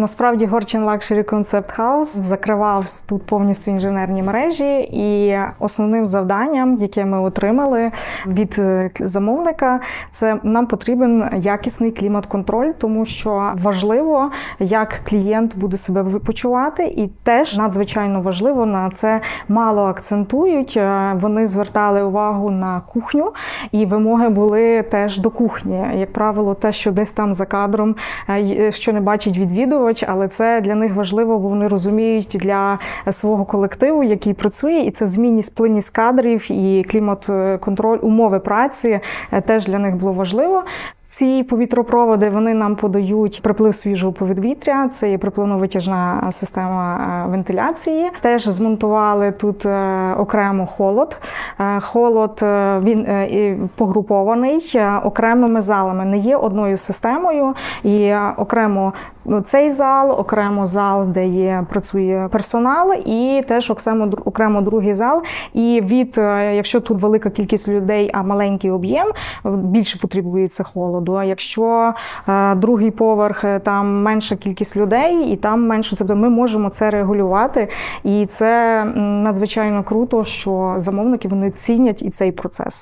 Насправді Горчин Luxury Concept House закривав тут повністю інженерні мережі, і основним завданням, яке ми отримали від е, замовника, це нам потрібен якісний клімат-контроль, тому що важливо, як клієнт буде себе почувати, і теж надзвичайно важливо на це мало акцентують. Е, Вони звертали увагу на кухню, і вимоги були теж до кухні. Як правило, те, що десь там за кадром, е, що не бачить відвідувач, але це для них важливо, бо вони розуміють для свого колективу, який працює, і це змінність, плинність кадрів і клімат-контроль, умови праці е, теж для них було важливо. Ці повітропроводи вони нам подають приплив свіжого повітря. Це є припливно-витяжна система е, вентиляції. Теж змонтували тут е, окремо холод. Е, Холод е, він е, погрупований е, окремими залами. Не є одною системою. І е, окремо ну, цей зал, окремо зал, де є працює персонал, і теж окремо окремо другий зал. І від е, якщо тут велика кількість людей, а маленький об'єм, більше потребується холоду. А якщо е, другий поверх е, там менша кількість людей, і там менше це ми можемо це регулювати. І це надзвичайно круто, що замовники вони цінять і цей процес.